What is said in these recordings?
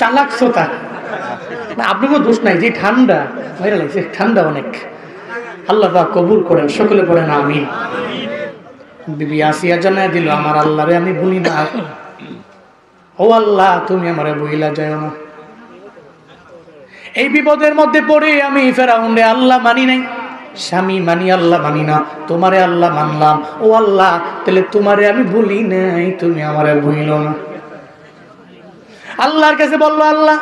চালাক শ্রোতা। না আপনারও দোষ নাই, যে ঠান্ডা ভাইরা লাগছে ঠান্ডা অনেক। আল্লাহ পাক কবুল করেন, সকলে পড়েন আমি বিবি আসিয়া জানাই দিল, আমার আল্লাহরে আমি ভুলি না। ও আল্লাহ, তুমি আমারে বইলা যায় না। এই বিপদের মধ্যে পড়ে আমি ফেরাউন্ডে আল্লাহ মানি নাই। স্বামী মানি, আল্লাহ মানি না। তোমারে আল্লাহ মানলাম। ও আল্লাহ, তাহলে তোমারে আমি ভুলি নাই, তুমি আমারে ভুইল না। আল্লাহর কাছে বলল, আল্লাহ,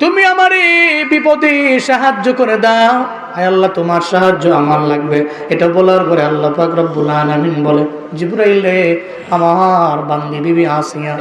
তুমি আমার এই বিপদে সাহায্য করে দাও। আল্লাহ, তোমার সাহায্য আমার লাগবে। এটা বলার পরে আল্লাহ পাক রব্বুল আলামিন বলে, জিব্রাইল আমার বান্দি বিবি আসিয়া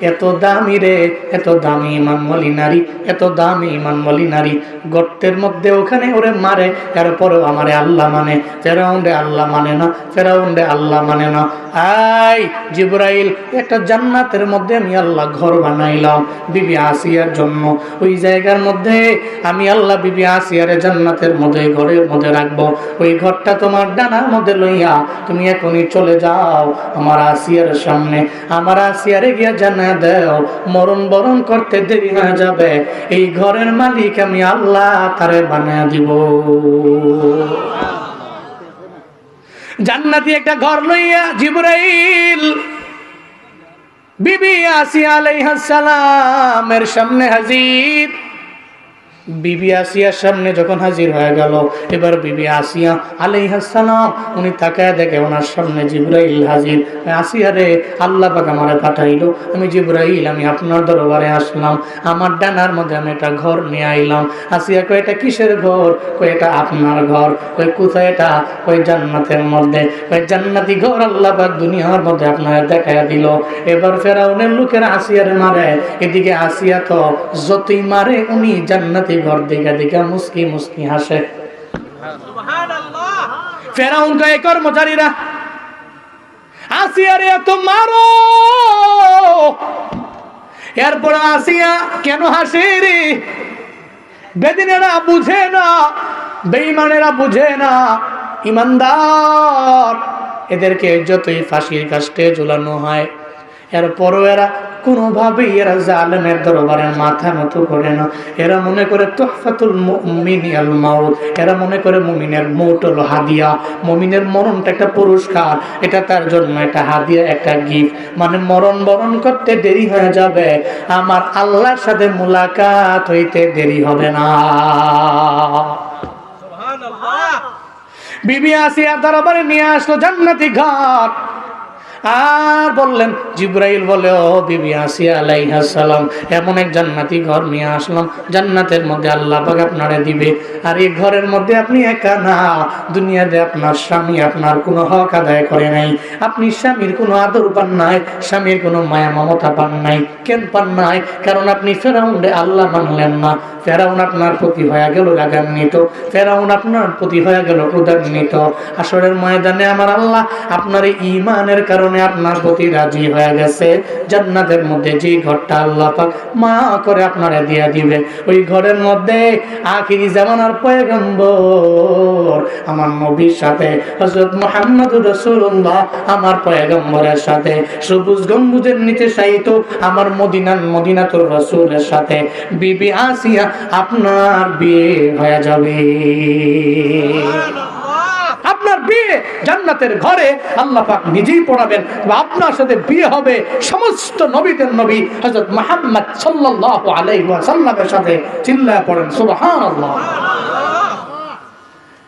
এত দামি রে, এত দামি ইমানওয়ালি নারী, এত দামি ইমানওয়ালি নারী। গর্তের মধ্যে ওখানে ওরে মারে, এরপরেও আমারে আল্লাহ মানে। ফেরাউন্ডে আল্লাহ মানে না ফেরাউন্ডে আল্লাহ মানে না। আই জিব্রাইল, একটা জান্নাতের মধ্যে আমি আল্লাহ ঘর বানাইলাম বিবি আসিয়ার জন্য। ওই জায়গার মধ্যে আমি আল্লাহ বিবি আসিয়ারে জান্নাতের মধ্যে, ঘরের মধ্যে রাখব। ওই ঘরটা তোমার ডানার মধ্যে লইয়া তুমি এখনই চলে যাও আমার আসিয়ার সামনে। আমার আসিয়ারে গিয়া জানা দেও, মরণ বরণ করতে দেরি হয়ে যাবে। এই ঘরের মালিক আমি আল্লাহ, তারে বানা দিব। জান্নাতি একটা ঘর লইয়া জিবরাইল বিবি আসিয়া আলাইহাস সালামের সামনে হাজির। বিবি আসিয়ার সামনে যখন হাজির হয়ে গেল, এবার বিবি আসিয়া আলাইহাসালাম উনি তাকায় দেখে ওনার সামনে জিব্রাইল হাজির। আসিয়া রে, আল্লাহ পাক আমারে পাঠাইলো। আমি জিব্রাইল, আমি আপনার দরবারে আসলাম। আমার ডানার মধ্যে আমি একটা ঘর নিয়ে আইলাম। আসিয়া কয়, এটা কিসের ঘর? কয়, এটা আপনার ঘর। কয়, কোথায় এটা? কয়, জান্নাতের মধ্যে। কয়, জান্নাতি ঘর আল্লাহ পাক দুনিয়ার মধ্যে আপনার দেখায় দিল। এবার ফেরাউনের লোকের আসিয়ারে মারে। এদিকে আসিয়া তো যতই মারে, উনি জান্নাতি ঘর দিকে দিকে মুসকি মুসকি হাসে। ফেরাউন কয় কর্মচারীরা আসিয়ারে এত মারো। এরপর আসিয়া কেন হাসে রে? বেদিনেরা বুঝে না বেইমানেরা বুঝে না। ইমানদার এদেরকে যতই ফাঁসির কাস্টে ঝুলানো হয়। এরপরও এরা কোনোভাবেই এরা জালেমের দরবারে মাথা নত করে না। এরা মনে করে তোহফাতুল মাউত এরা মনে করে মুমিনের মৌট হলো হাদিয়া মুমিনের মরণটা একটা পুরস্কার এটা তার জন্য একটা হাদিয়া একটা গিফট। মানে মরণ বরণ করতে দেরি হয়ে যাবে আমার আল্লাহর সাথে মুলাকাত হইতে দেরি হবে না। বিবি আসিয়া দরবারে নিয়ে আসলো জান্নাতি ঘাট। আর বললেন, জিব্রাইল বলে, ও বিবি আসিয়া আলাইহা সালাম, এমন এক জান্নাতি ঘর নিয়ে আসলাম, জান্নাতের মধ্যে আল্লাহ পাক আপনারে দিবে। আর এই ঘরের মধ্যে আপনি একা না, দুনিয়াতে আপনার স্বামী আপনার কোনো হক আদায় করে নাই। আপনি স্বামীর কোনো আদর পান নাই, স্বামীর কোনো মায়া মমতা পান নাই, কেন পান নাই? কারণ আপনি ফেরাউন্ডে আল্লাহ মানলেন না। ফেরাউন আপনার প্রতি হয়ে গেল রাগান্বিত, ফেরাউন আপনার প্রতি হয়ে গেল ক্রোধান্বিত। আসরের ময়দানে আমার আল্লাহ আপনার ইমানের কারণে আপনার প্রতি রাজি হয়ে গেছে। জান্নাতের মধ্যে যে ঘরটা আল্লাহ পাক মা করে আপনারা দিয়া দিবে। ওই ঘরের মধ্যে আখিরি জামানার পয়গম্বর, আমার নবীর সাথে, হযরত মুহাম্মদ রাসূলুল্লাহ, আমার পয়গম্বরের সাথে, সবুজ গম্বুজের নিচে শায়িত আমার মদিনার মদিনাতুর রাসূলের সাথে, বিবি আসিয়া আপনার বিয়ে হয়ে যাবে। আপনার বিয়ে জান্নাতের ঘরে আল্লাহ পাক নিজেই পড়াবেন। আপনার সাথে বিয়ে হবে সমস্ত নবীদের নবী হযরত মুহাম্মদ সাল্লাল্লাহু আলাইহি ওয়াসাল্লামের সাথে। চিল্লায় পড়েন, সুবহানাল্লাহ।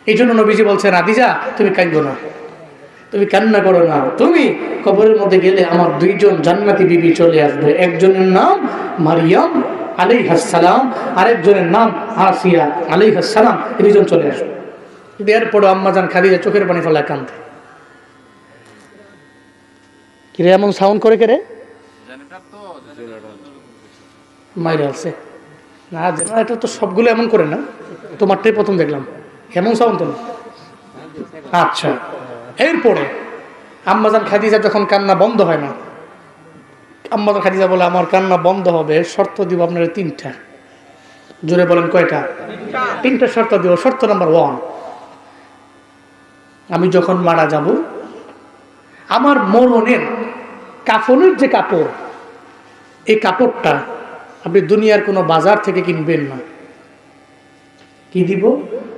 এই জন্য নবীজি বলছেন, আদিজা, তুমি কাঁদো না। তুমি কান্না করো না। তুমি কবরের মধ্যে গেলে আমার দুইজন জান্নাতি বিবি চলে আসবে। একজনের নাম মারিয়াম আলাইহাসালাম আরেকজনের নাম আসিয়া আলাইহাসালাম এই দুজন চলে আসবে। দেওয়ার পরও আম্মাজান খাদিজা চোখের পানি ফেলা কান্দে। কিরে, এমন সাউন্ড করে কে রে? মাইরে আছে না জেনারেটর তো সবগুলো এমন করে না। তোমারটাই প্রথম দেখলাম। এমন সাউন্ড তো আচ্ছা। এরপরে আম্মাজান খাদিজা যখন কান্না বন্ধ হয় না আম্মাজান খাদিজা বলে, আমার কান্না বন্ধ হবে, শর্ত দিব আপনার তিনটা। জোরে বলেন কয়টা? তিনটা। শর্ত দিব। শর্ত নাম্বার ওয়ান আমি যখন মারা যাব, আমার মরণের কাফনের যে কাপড়, এই কাপড়টা আপনি দুনিয়ার কোনো বাজার থেকে কিনবেন না। কি দিব?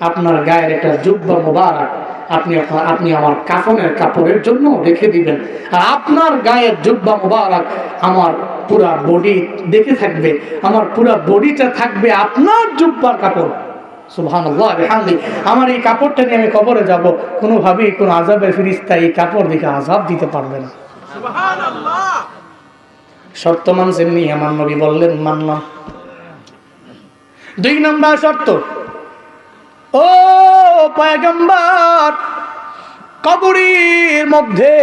আপনার গায়ের একটা জুব্বা মোবারক আপনি আপনি আমার কাফনের কাপড়ের জন্য রেখে দিবেন। আর আপনার গায়ের জুব্বা মোবারক আমার পুরা বডি দেখে থাকবে, আমার পুরা বডিটা থাকবে আপনার জুব্বার কাপড়। আমার এই কাপড়টা নিয়ে আমি কবরে যাব কোনোভাবেই কোনো আজাবের ফিরিস্তা এই কাপড় দেখে আজাব দিতে পারবে না। শর্ত মানছেন নি আমার নবী বললেন মানলাম। দুই নম্বর শর্ত ও পয়গম্বর কবরের মধ্যে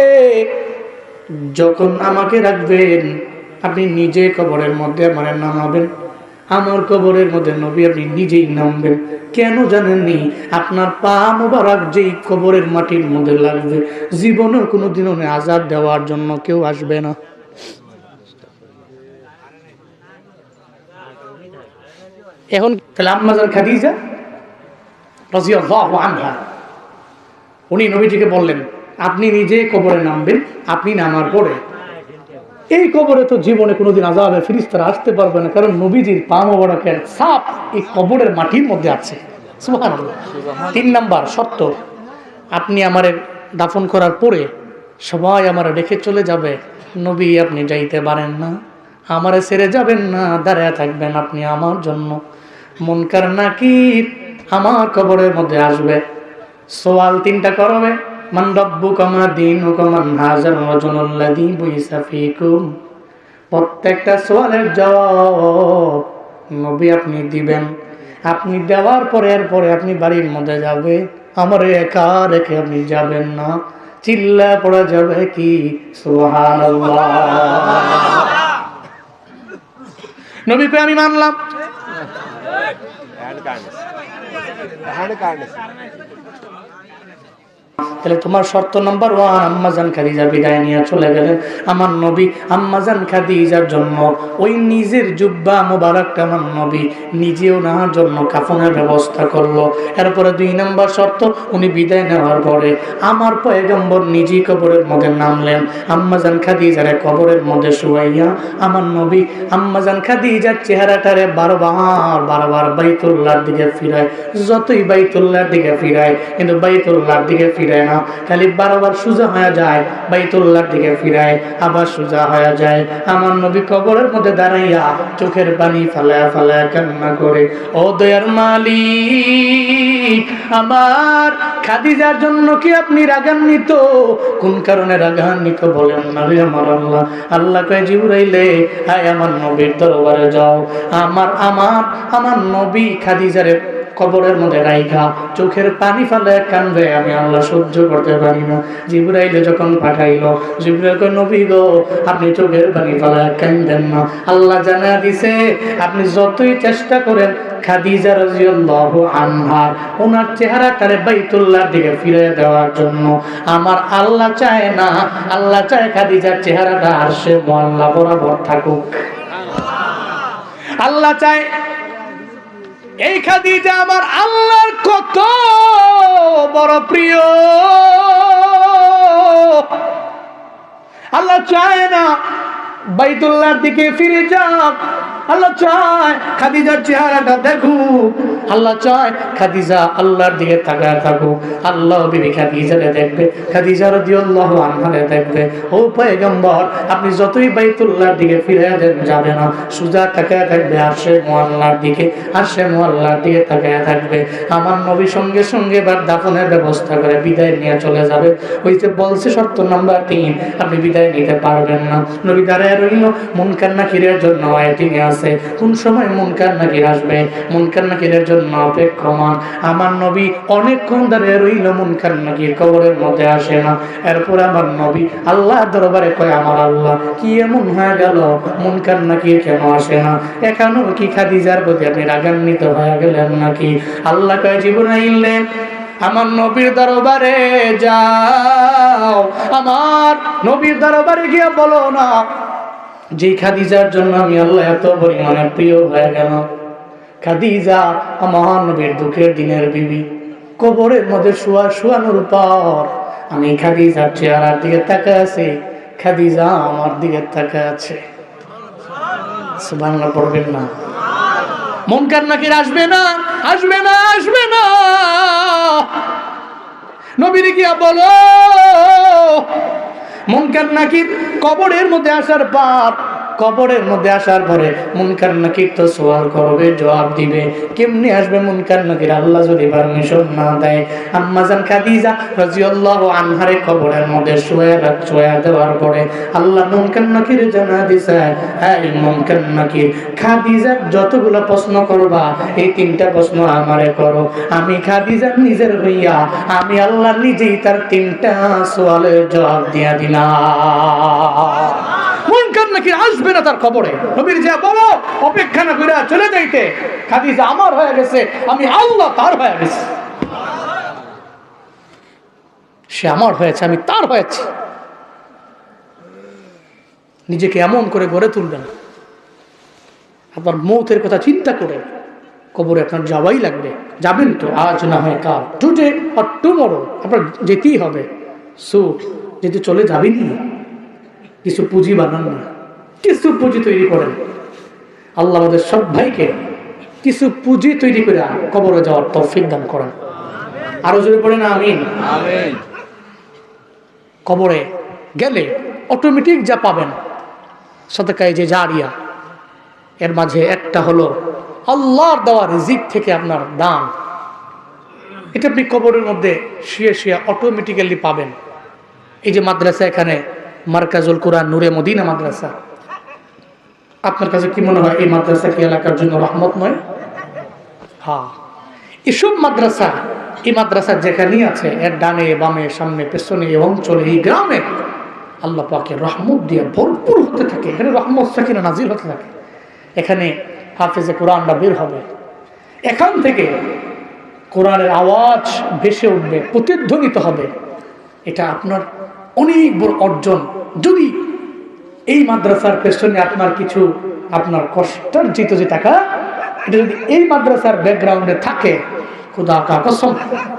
যখন আমাকে রাখবেন আপনি নিজে কবরের মধ্যে আমার নামাবেন আমার কবরের মধ্যে নবী আপনি নিজেই নামবেন। কেন জানেননি? আপনার পা মোবারক যেই কবরের মাটির মধ্যে লাগবে। জীবনের কোনোদিনও আজাদ দেওয়ার জন্য কেউ আসবে না। এখন তাহলে আম্মাজান খাদিজা রাজিয়াল্লাহু আনহা, উনি নবীজিকে বললেন, আপনি নিজে কবরে নামবেন, আপনি নামার পরে এই কবরে তো জীবনে কোনোদিন আজাবে ফিরিস্তারা আসতে পারবে না, কারণ নবীজির পা মোবারকের সাপ এই কবরের মাটির মধ্যে আছে। তিন নাম্বার সত্য আপনি আমার দাফন করার পরে সবাই আমার রেখে চলে যাবে। নবী, আপনি যাইতে পারেন না। আমারে ছেড়ে যাবেন না, দাঁড়ায় থাকবেন আপনি আমার জন্য। মনকার নাকি আমার কবরের মধ্যে আসবে। সোয়াল তিনটা করবে। মান রব্বু কমা দিন কমান হাজার রজনুল্লাদি বুইসা ফিকুম। প্রত্যেকটা সোয়ালের জবাব নবী আপনি দিবেন। আপনি দেওয়ার পরে এরপরে আপনি বাড়ির মধ্যে যাবে। আমার একা রেখে আপনি যাবেন না। চিল্লা পড়া যাবে কি? নবীকে আমি মানলাম। তাহলে তোমার শর্ত নাম্বার ওয়ান আম্মাজান খাদিজা বিদায় নিয়ে চলে গেলেন। আমার নবী আম্মাজান খাদিজার জন্য ওই নিজের জুব্বা মোবারকটা আমার নবী নিজেও নেওয়ার জন্য কাফনের ব্যবস্থা করল। এরপরে দুই নম্বর শর্ত, উনি বিদায় নেওয়ার পরে আমার পয়গম্বর নিজেই কবরের মধ্যে নামলেন। আম্মাজান খাদিজারে কবরের মধ্যে শুয়াইয়া আমার নবী আম্মাজান খাদিজার চেহারাটারে বারবার বারবার বাইতুল্লাহর দিকে ফিরায়। যতই বাইতুল্লাহর দিকে ফিরায়, কিন্তু বাইতুল্লাহর দিকে ফিরায় খালি বারবার সোজা হয়ে যায়, বাইতুল্লাহর দিকে ফিরায়, আবার সোজা হয়ে যায়। আমার নবী কবরের মধ্যে দাঁড়াইয়া চোখের পানি ফালায়া ফালায়া কান্না করে, ও দয়ার মালিক, আমার খাদিজার জন্য কি আপনি রাগান্বিত? কোন কারণে রাগান্বিত বলেন না রে আমার আল্লাহ? আল্লাহ কয়, জিবরাইলে হায় আমার নবীর দরবারে যাও। আমার আমার আমার নবী খাদিজারে কবরের মধ্যে রাইখা, চোখের পানি ফেলে কানবে আমি আল্লাহ সহ্য করতে পারি না। জিব্রাইলে যখন পাঠাইলো, জিব্রাইল কয়, নবী গো, আপনি চোখের পানি ফেলে কান্দেন না। আল্লাহ জানা দিছে, আপনি যতই চেষ্টা করেন, খাদিজা রাদিয়াল্লাহু আনহা, ওনার চেহারাটারে বাইতুল্লাহর দিকে ফিরে দেওয়ার জন্য। আমার আল্লাহ চায় না, আল্লাহ চায় খাদিজার চেহারাটা আরশে মোয়াল্লা বরাবর থাকুক। আল্লাহ চায় এই খাদিজা আমার আল্লাহর কত বড় প্রিয়। আল্লাহ চায় না বাইতুল্লাহর দিকে ফিরে যাক। আল্লাহ চায় খাদিজার চেহারাটা দেখুক। আল্লাহ চায় খাদিজা আল্লাহর দিকে তাকায় থাকুক। আল্লাহ বিবি খাদিজারে দেখবে, খাদিজা রাদিয়াল্লাহু আনহারে দেখবে। ও পয়গম্বর, আপনি যতই বাইতুল্লাহর দিকে ফিরে দেন, যাবে না। সুজা তাকায় থাকবে আরশে মোয়াল্লার দিকে, আরশে মোয়াল্লার দিকে তাকায় থাকবে। আমার নবী সঙ্গে সঙ্গে এবার দাফনের ব্যবস্থা করে বিদায় নিয়ে চলে যাবে। ওই যে বলছে শর্ত নাম্বার তিন, আপনি বিদায় নিতে পারবেন না। নবী দাঁড়ায় রইল মন কান্না কিরের জন্য ওয়েটিং আছে। কোন সময় মন কান্না কির আসবে? মন কান্না কিরের জন্য অপেক্ষমান। আমার নবী অনেকক্ষণ দাঁড়িয়ে রইল মন কান্না কির কবরের মধ্যে, আসে না। এরপর আমার নবী আল্লাহ দরবারে কয়, আমার আল্লাহ, কি এমন হয়ে গেল? মন কান্না কির কেন আসে না? এখনও কি খাদিজার প্রতি আপনি রাগান্বিত হয়ে গেলেন নাকি? আল্লাহ কয় জীবন আইলেন আমার নবীর দরবারে যাও। আমার নবীর দরবারে গিয়ে বলো না যে খাদিজার জন্য আমি আল্লাহ এত পরিমাণে প্রিয় হয়ে গেল। খাদিজা আমার নবীর দুঃখের দিনের বিবি, কবরের মধ্যে শোয়া শোয়ানোর পর আমি খাদিজার চেহারার দিকে তাকায় আছি খাদিজা আমার দিকে তাকায় আছে বাংলা পড়বেন না। মুনকার নাকির আসবে না আসবে না আসবে না। নবীর গিয়া বলো? মুনকার নাকির কবরের মধ্যে আসার পাপ কবরের মধ্যে আসার পরে মুনকার নাকির তো সওয়াল করবে, জবাব দিবে। কেমনি আসবে মুনকার নাকির? আল্লাহ যদি পারমিশন না দেয়। আম্মাজান খাদিজা রাদিয়াল্লাহু আনহারে কবরের মধ্যে শুয়ে শুয়ে দেওয়ার পরে আল্লাহ মুনকার নাকির জানা দিছে এই মুনকার নাকির, খাদিজা যতগুলো প্রশ্ন করবা, এই তিনটা প্রশ্ন আমারে করো। আমি খাদিজা নিজের হইয়া, আমি আল্লাহ নিজেই তার তিনটা সোয়ালের জবাব দিয়া দিলাম। নাকি আসবে না তার খবরে? নবীর যা বলো, অপেক্ষা না করে চলে যাইতে। খাদিজা আমার হয়ে গেছে, আমি আল্লাহ তার হয়ে গেছে। সে আমার হয়েছে, আমি তার হয়েছে। নিজেকে এমন করে গড়ে তুলবেন আপনার মৌতের কথা চিন্তা করে কবরে আপনার যাওয়াই লাগবে। যাবেন তো, আজ না হয় কাল। টুডে আর টুমরো, আপনার যেতেই হবে? সো যেতে চলে যাবেনই। কিছু পুঁজি বানান না। কিছু পুঁজি তৈরি করেন আল্লাহ আমাদের সব ভাইকে কিছু পুঁজি তৈরি করে কবরে যাওয়ার তৌফিক দান করেন। আরও জোরে পড়ে না আমিন। আমিন। কবরে গেলে অটোমেটিক যা পাবেন সদকায় যে জারিয়া এর মাঝে একটা হলো আল্লাহর দেওয়া রিজিক থেকে আপনার দান। এটা আপনি কবরের মধ্যে শুয়ে শুয়ে অটোমেটিক্যালি পাবেন। এই যে মাদ্রাসা এখানে মার্কাজুল কোরআন নূরে মদিনা মাদ্রাসা আপনার কাছে কি মনে হয় এই মাদ্রাসা কি এলাকার জন্য রহমত নয়? হ্যাঁ। এসব মাদ্রাসা এই মাদ্রাসা যেখানেই আছে এর ডানে বামে সামনে পেছনে এই অঞ্চলে এই গ্রামে আল্লাহ পাকে রহমত দিয়ে ভরপুর হতে থাকে। এখানে রহমত সাকিনা নাজির হতে থাকে? এখানে হাফেজে কোরআনটা বের হবে। এখান থেকে কোরআনের আওয়াজ ভেসে উঠবে প্রতিধ্বনিত হবে। এটা আপনার অনেক বড় অর্জন। যদি এই মাদ্রাসার পেছনে আপনার কিছু আপনার কষ্টার্জিত যে টাকা, এটা যদি এই মাদ্রাসার ব্যাকগ্রাউন্ডে থাকে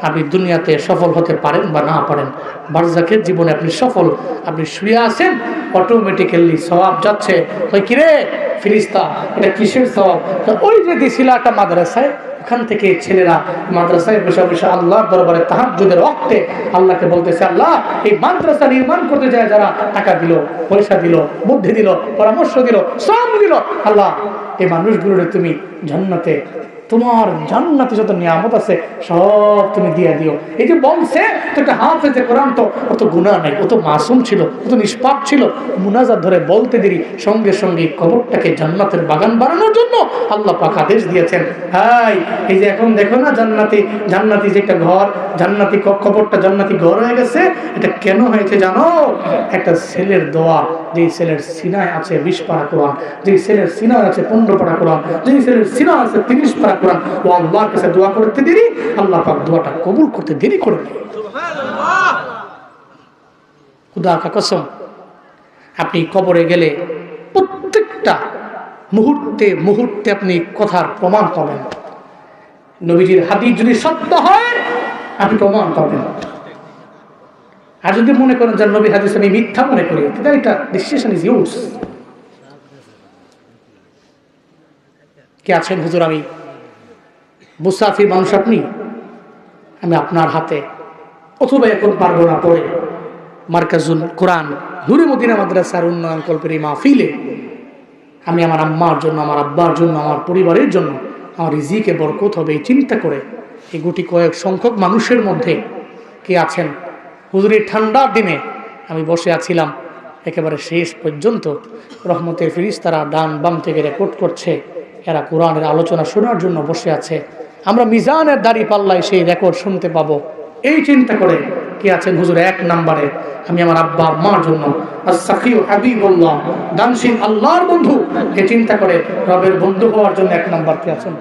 আপনি দুনিয়াতে সফল হতে পারেন বা না পারেন, বারজাকের জীবনে আপনি সফল, আপনি শুয়ে আছেন অটোমেটিক্যালি স্বভাব যাচ্ছে। ওই কিরে ফিরিস্তা, এটা কিসের স্বভাব ওই যে দিছিল একটা মাদ্রাসায় ওখান থেকে ছেলেরা মাদ্রাসায় বসে বসে আল্লাহর দরবারে তাহাজুদের রক্তে আল্লাহকে বলতেছে, আল্লাহ, এই মাদ্রাসা নির্মাণ করতে যায় যারা, টাকা দিল, পয়সা দিল, বুদ্ধি দিল, পরামর্শ দিল, শ্রম দিল, আল্লাহ, এই মানুষগুলোরে তুমি জান্নাতে তোমার জান্নাতে যত নিয়ামত আছে, সব তুমি দিয়ে দিও। এই যে বলছে তো একটা হাফেজে কোরআন তো অত গুণা নাই, অত মাসুম ছিল, অত নিষ্পাপ ছিল। মুনাজাত ধরে বলতে দেরি, সঙ্গে সঙ্গে কবরটাকে জান্নাতের বাগান বানানোর জন্য আল্লাহ পাক আদেশ দিয়েছেন। হাই, এই যে এখন দেখো না, জান্নাতি জান্নাতি যে একটা ঘর, জান্নাতি কবরটা জান্নাতি ঘর হয়ে গেছে, এটা কেন হয়েছে জানো? একটা ছেলের দোয়া, যেই ছেলের সিনায় আছে বিশ পারা কোরআন, যেই ছেলের সিনায় আছে পনেরো পারা কোরআন, যেই ছেলের সিনা আছে তিরিশ পারা ও আল্লাহর কাছে দোয়া করতে দেরি আল্লাহ পাক দোয়াটা কবুল করতে দেরি করে খুদা আপনি কবরে গেলে প্রত্যেকটা মুহূর্তে মুহূর্তে আপনি কথার প্রমাণ পাবেন। নবীজির হাদিস যদি সত্য হয় আপনি প্রমাণ পাবেন। আর যদি মনে করেন যে নবী হাদিস আমি মিথ্যা মনে করি তাহলে এটা ডিসিশন ইজ ইউজ কে আছেন হুজুর আমি? মুসাফির মানুষ আপনি? আমি আপনার হাতে। অথবা এখন পারব না পড়ে। মার্কাজুল কোরআন, নুরে মদিনা মাদ্রাসার উন্নয়ন কল্পের এই মাহফিলে আমি আমার আম্মার জন্য, আমার আব্বার জন্য, আমার পরিবারের জন্য আমার রিজিকে বরকত হবে এই চিন্তা করে এই গুটি কয়েক সংখ্যক মানুষের মধ্যে কে আছেন? হুজুরের ঠান্ডার দিনে আমি বসে আছিলাম, একেবারে শেষ পর্যন্ত রহমতের ফিরিস তারা ডান বাম থেকে রেকর্ড করছে। এরা কোরআনের আলোচনা শোনার জন্য বসে আছে। আমরা মিজানের দাড়ি পাল্লায় সেই রেকর্ড শুনতে পাবো। এই চিন্তা করে কি আছেন হুজুর? এক নাম্বারে আমি আমার আব্বা মার জন্য আল্লাহর বন্ধু। এ চিন্তা করে রবের বন্ধু হওয়ার জন্য এক নাম্বার কে আছেন?